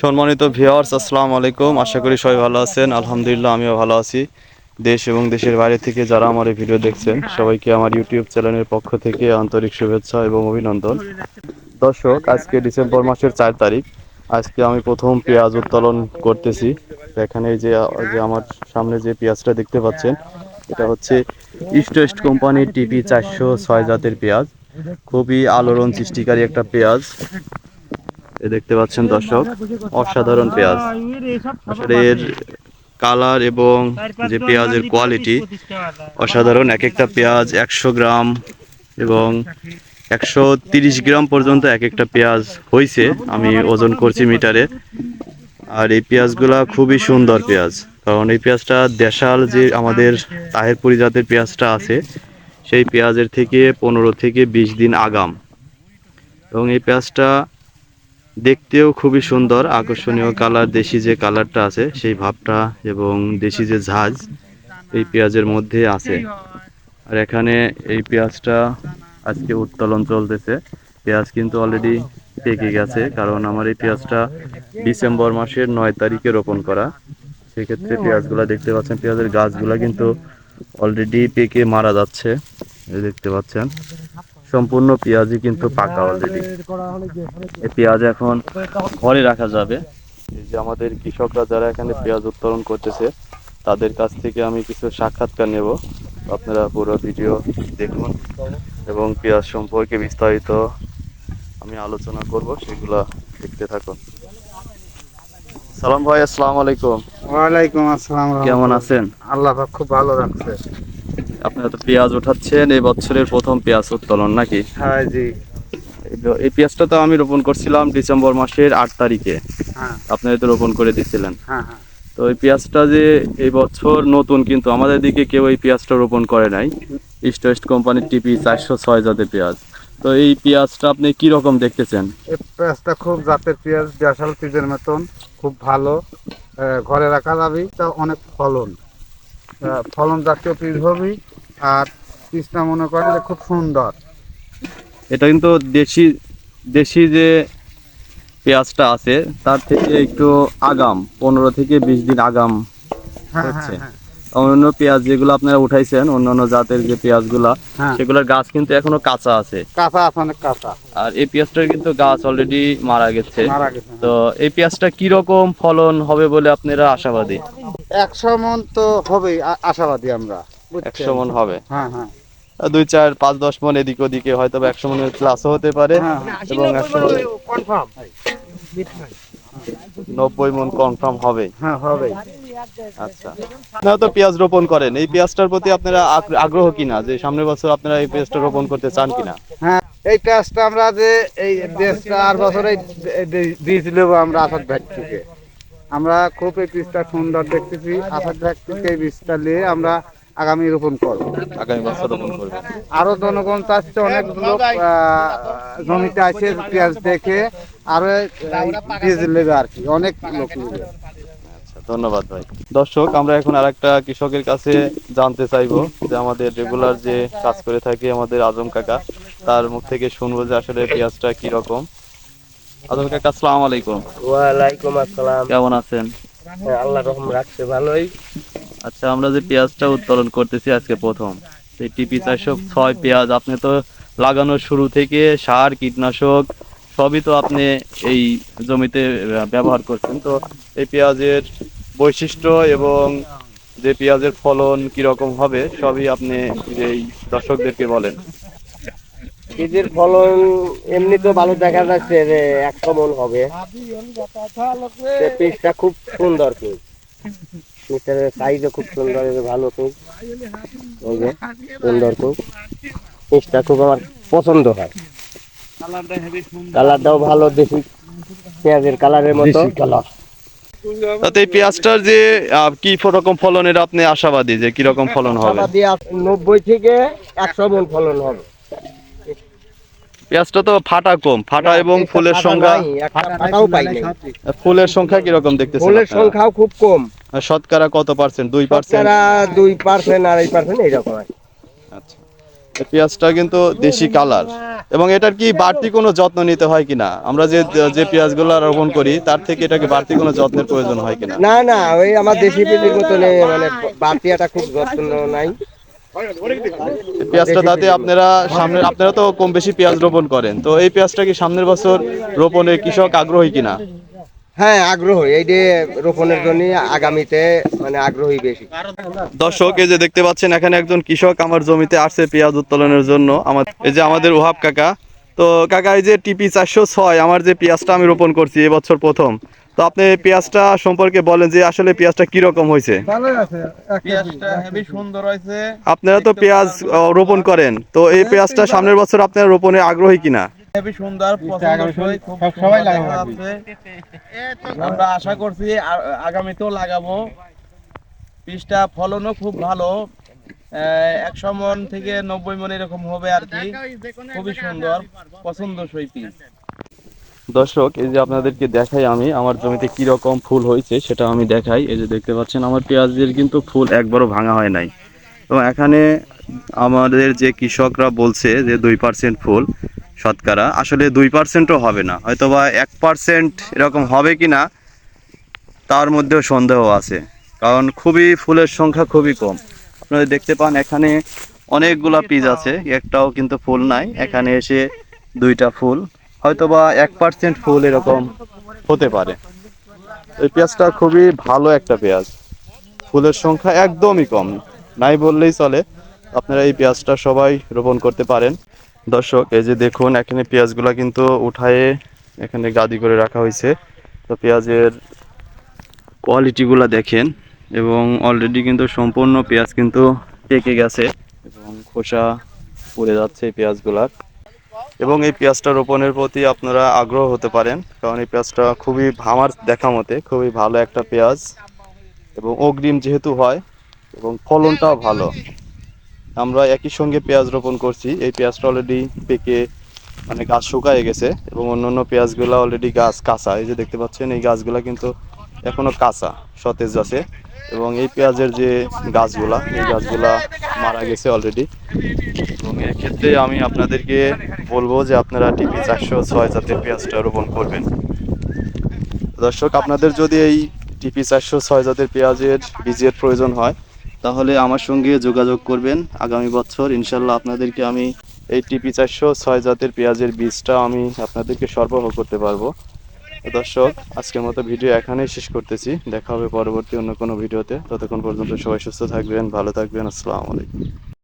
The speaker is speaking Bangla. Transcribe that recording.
সম্মানিত ভিউয়ার্স, আসসালামু আলাইকুম। আশা করি সবাই ভালো আছেন। আলহামদুলিল্লাহ, আমিও ভালো আছি। দেশ এবং দেশের বাইরে থেকে যারা আমার এই ভিডিও দেখছেন, সবাইকে আমার ইউটিউব চ্যানেলের পক্ষ থেকে আন্তরিক শুভেচ্ছা এবং অভিনন্দন। দর্শক, আজকে ডিসেম্বর মাসের চার তারিখ। আজকে আমি প্রথম পেঁয়াজ উত্তোলন করতেছি। এখানে যে যে আমার সামনে যে পেঁয়াজটা দেখতে পাচ্ছেন, এটা হচ্ছে ইস্ট ওয়েস্ট কোম্পানির টিপি চারশো ছয় জাতের পেঁয়াজ। খুবই আলোড়ন সৃষ্টিকারী একটা পেঁয়াজ। দেখতে পাচ্ছেন দর্শক, অসাধারণ পেঁয়াজ। আসলে এর কালার এবং যে পেঁয়াজের কোয়ালিটি অসাধারণ। এক একটা পেঁয়াজ একশো গ্রাম এবং একশো তিরিশ গ্রাম পর্যন্ত এক একটা পেঁয়াজ হয়েছে আমি ওজন করছি মিটারে। আর এই পেঁয়াজগুলা খুবই সুন্দর পেঁয়াজ। কারণ এই পেঁয়াজটা দেশাল যে আমাদের তাহেরপুরি পরিজাতের পেঁয়াজটা আছে, সেই পেঁয়াজের থেকে পনেরো থেকে বিশ দিন আগাম। এবং এই পেঁয়াজটা দেখতেও খুবই সুন্দর, আকর্ষণীয় কালার, দেশি যে কালারটা আছে, সেই ভাবটা এবং দেশি যে ঝাঁজ, এই পেঁয়াজের মধ্যে আছে। আর এখানে এই পেঁয়াজটা আজকে উত্তোলন চলতেছে। পেঁয়াজ কিন্তু অলরেডি পেকে গেছে, কারণ আমার এই পেঁয়াজটা ডিসেম্বর মাসের নয় তারিখে রোপণ করা। সেক্ষেত্রে পেঁয়াজগুলো দেখতে পাচ্ছেন, পেঁয়াজের গাছগুলো কিন্তু অলরেডি পেকে মারা যাচ্ছে দেখতে পাচ্ছেন। সম্পূর্ণ পেঁয়াজই কিন্তু পাকা অলরেডি এই পেঁয়াজ এখন ঘরে রাখা যাবে। এই যে আমাদের কৃষকরা যারা এখানে পেঁয়াজ উত্তোলন করতেছে তাদের কাছ থেকে আমি কিছু সাক্ষাৎকার নেব। আপনারা পুরো ভিডিও দেখুন এবং পেঁয়াজ সম্পর্কে বিস্তারিত আমি আলোচনা করব সেগুলা দেখতে থাকুন। সালাম ভাই আসসালামু আলাইকুম। ওয়ালাইকুম আসসালাম কেমন আছেন? আল্লাহ পাক খুব ভালো রাখছে। আপনারা তো পেঁয়াজ উঠাচ্ছেন এই বছরের প্রথম পেঁয়াজ উত্তোলন নাকি? হ্যাঁ জি। এই পেঁয়াজটা তো আমি রোপণ করছিলাম ডিসেম্বর মাসের আট তারিখে। হ্যাঁ। আপনারা তো রোপণ করে দিছিলেন। হ্যাঁ হ্যাঁ। তো এই পেঁয়াজটা যে এই বছর নতুন কিন্তু আমাদের দিকে কেউ এই পেঁয়াজটা রোপণ করে নাই। ইস্ট ওয়েস্ট কোম্পানির টিপি চারশো ছয় জাতের পেঁয়াজ। তো এই পেঁয়াজটা আপনি কি রকম দেখতেছেন? এই পেঁয়াজটা খুব জাতের পেঁয়াজ দেশাল পিজের মতন খুব ভালো। ঘরে রাখা যাবে তা অনেক ফলন। ফলন জাতীয় পিস হবে আর পিসটা মনে করেন যে খুব সুন্দর। এটা কিন্তু দেশি দেশি যে পেঁয়াজটা আছে তার থেকে একটু আগাম পনেরো থেকে বিশ দিন আগাম হ্যাঁ হচ্ছে। হ্যাঁ। হ্যাঁ অন্যান্য পেঁয়াজ যেগুলো আপনারা উঠাইছেন অন্যান্য জাতের যে পেঁয়াজগুলা হ্যাঁ। সেগুলোর গাছ কিন্তু এখনও কাঁচা আছে। কাঁচা আছে অনেক কাঁচা। আর এই পেঁয়াজটার কিন্তু গাছ অলরেডি মারা গেছে। তো এই পেঁয়াজটা কি রকম ফলন হবে বলে আপনারা আশাবাদী? একশো মন তো হবেই আ- আশাবাদী আমরা? একশো মন হবে। হ্যাঁ হ্যাঁ। দুই চার পাঁচ দশ মন এদিক ওদিকে হয়তো একশো মনের প্লাসও হতে পারে। হ্যাঁ এবং একশো নব্বই মন কনফার্ম হবে। হ্যাঁ আচ্ছা। আপনারা তো পেঁয়াজ রোপণ করেন। এই পেঁয়াজটার প্রতি আপনারা আগ্রহ কিনা? যে সামনের বছর আপনারা এই পেঁয়াজটা রোপণ করতে চান কিনা? হ্যাঁ। এই পেঁয়াজটা আমরা যে এই দেশটা আর বছরে দিয়েছিল আমরা আসাদ ভ্যাট থেকে। আমরা খুব এই পিসটা সুন্দর দেখতেছি। আসাদ ভ্যাট থেকে এই বীজটা নিয়ে আমরা আগামী রোপণ করব। আগামী বছর রোপণ করবেন আরও জনগণ চাচ্ছে অনেক লোক আহ, জমিতে আছে পেঁয়াজ দেখে আরও এই বীজ নেবে আর কি অনেক লোক নেবে। আচ্ছা ধন্যবাদ ভাই। দর্শক আমরা এখন আরেকটা কৃষকের কাছে জানতে চাইব যে আমাদের রেগুলার যে কাজ করে থাকে আমাদের আজম কাকা তার মুখ থেকে শুনব যে আসলে পেঁয়াজটা কি রকম। আজম কাকা আসসালামু আলাইকুম। ওয়ালাইকুম আসসালাম। কেমন আছেন? হ্যাঁ, আল্লাহ রকম রাখছে ভালোই। আচ্ছা আমরা যে পেঁয়াজটা উত্তোলন করতেছি আজকে প্রথম এই টিপি চারশো ছয় পেঁয়াজ, আপনি তো লাগানোর শুরু থেকে সার, কীটনাশক, সবই তো আপনি এই জমিতে ব্যবহার করছেন। তো এই পেঁয়াজের বৈশিষ্ট্য এবং যে পেঁয়াজের ফলন কীরকম হবে, সবই আপনি এই দর্শকদেরকে বলেন। বীজের ফলন এমনি তো ভালো দেখা যাচ্ছে যে একশো মন হবে। পিসটা খুব সুন্দর পিসের সাইজও খুব সুন্দর ভালো পিস এই যে সুন্দর খুব। পিসটা খুব আমার পছন্দ হয়। কালারটাও ভালো দেশি পেঁয়াজের কালারের মতো। কালার তাতে পেঁয়াজটার যে কি রকম ফলনের আপনি আশাবাদী যে কি রকম ফলন হবে? নব্বই থেকে একশো মন ফলন হবে। পেঁয়াজটা তো ফাটা কম ফাটা এবং ফুলের সংখ্যা ফাটাও পাই ফুলের সংখ্যা দেখতেছেন ফুলের সংখ্যাও খুব কম। শতকরা কত পার্সেন্ট দুই পার্সেন্ট দুই পার্সেন্ট আড়াই পার্সেন্ট এইরকম আচ্ছা। এই পেঁয়াজটা কিন্তু দেশি কালার। এবং এটার কি বাড়তি কোনো যত্ন নিতে হয় কিনা? আমরা যে যে পেঁয়াজগুলো রোপণ করি তার থেকে এটাকে বাড়তি কোনো যত্নের প্রয়োজন হয় কিনা? না না ওই আমার দেশি মতন এ মানে বাড়তিয়াটা খুব যত্ন নাই। পেঁয়াজটা তাতে আপনারা সামনে আপনারা তো কম বেশি পেঁয়াজ রোপণ করেন। তো এই পেঁয়াজটা কি সামনের বছর রোপণে কৃষক আগ্রহী কিনা? হ্যাঁ আগ্রহ। এই যে রোপণের জন্য আগামীতে মানে আগ্রহী বেশি। দর্শক এই যে দেখতে পাচ্ছেন এখানে একজন কৃষক আমার জমিতে আসছে পেঁয়াজ উত্তোলনের জন্য। আমার এই যে আমাদের ওহাব কাকা। তো কাকা এই যে টিপি চারশো ছয় আমার যে পেঁয়াজটা আমি রোপণ করছি এবছর প্রথম। তো আপনি পেঁয়াজটা সম্পর্কে বলেন যে আসলে পেঁয়াজটা কীরকম হয়েছে? সুন্দর হয়েছে। আপনারা তো পেঁয়াজ রোপণ করেন। তো এই পেঁয়াজটা সামনের বছর আপনারা রোপণে আগ্রহী কিনা? হেভি সুন্দর সবাই লাগাবে আমরা আশা করছি আগামীতেও লাগাবো। বীজটা ফলনও খুব ভালো। একশো মন থেকে নব্বই মন এরকম হবে আর কি। খুবই সুন্দর পছন্দসই পিস। দর্শক এই যে আপনাদেরকে দেখাই আমি আমার জমিতে কি রকম ফুল হয়েছে সেটা আমি দেখাই। এই যে দেখতে পাচ্ছেন আমার পেঁয়াজের কিন্তু ফুল একবারও ভাঙা হয় নাই। এবং এখানে আমাদের যে কৃষকরা বলছে যে দুই পার্সেন্ট ফুল শতকরা, আসলে দুই পার্সেন্টও হবে না। হয়তো বা এক পার্সেন্ট এরকম হবে কি না তার মধ্যেও সন্দেহ আছে। কারণ খুবই ফুলের সংখ্যা খুবই কম। আপনারা দেখতে পান, এখানে অনেকগুলা পিস আছে। একটাও কিন্তু ফুল নাই। এখানে এসে দুইটা ফুল। হয়তো বা এক পার্সেন্ট ফুল এরকম হতে পারে। এই পেঁয়াজটা খুবই ভালো একটা পেঁয়াজ। ফুলের সংখ্যা একদমই কম। নাই বললেই চলে। আপনারা এই পেঁয়াজটা সবাই রোপণ করতে পারেন। দর্শক, এই যে দেখুন, এখানে পেঁয়াজগুলা কিন্তু উঠায়ে এখানে গাদি করে রাখা হয়েছে। তো পেঁয়াজের কোয়ালিটিগুলো দেখেন এবং অলরেডি কিন্তু সম্পূর্ণ পেঁয়াজ কিন্তু পেকে গেছে এবং খোসা পড়ে যাচ্ছে এই পেঁয়াজগুলার এবং এই পেঁয়াজটা রোপণের প্রতি আপনারা আগ্রহ হতে পারেন, কারণ এই পেঁয়াজটা খুবই আমার দেখা মতে খুবই ভালো একটা পেঁয়াজ। এবং অগ্রিম যেহেতু হয়, এবং ফলনটাও ভালো। আমরা একই সঙ্গে পেঁয়াজ রোপণ করছি। এই পেঁয়াজটা অলরেডি পেকে মানে গাছ শুকায় গেছে এবং অন্যান্য পেঁয়াজগুলো অলরেডি গাছ কাঁচা। এই যে দেখতে পাচ্ছেন, এই গাছগুলা কিন্তু এখনও কাঁচা, সতেজ আছে। এবং এই পেঁয়াজের যে গাছগুলা, এই গাছগুলা মারা গেছে অলরেডি এবং এক্ষেত্রে আমি আপনাদেরকে বলব যে আপনারা টিপি চারশো ছয় জাতের পেঁয়াজটা রোপণ করবেন। দর্শক, আপনাদের যদি এই টিপি চারশো ছয় জাতের পেঁয়াজের বীজের প্রয়োজন হয় তাহলে আমার সঙ্গে যোগাযোগ করবেন আগামী বছর। ইনশাল্লাহ আপনাদেরকে আমি এই টিপি চারশো ছয় জাতের পেঁয়াজের বীজটা আমি আপনাদেরকে সরবরাহ করতে পারব। দর্শক, আজকের মতো ভিডিও এখানেই শেষ করতেছি। দেখা হবে পরবর্তী অন্য কোনো ভিডিওতে। ততক্ষণ পর্যন্ত সবাই সুস্থ থাকবেন, ভালো থাকবেন। আসসালামু আলাইকুম।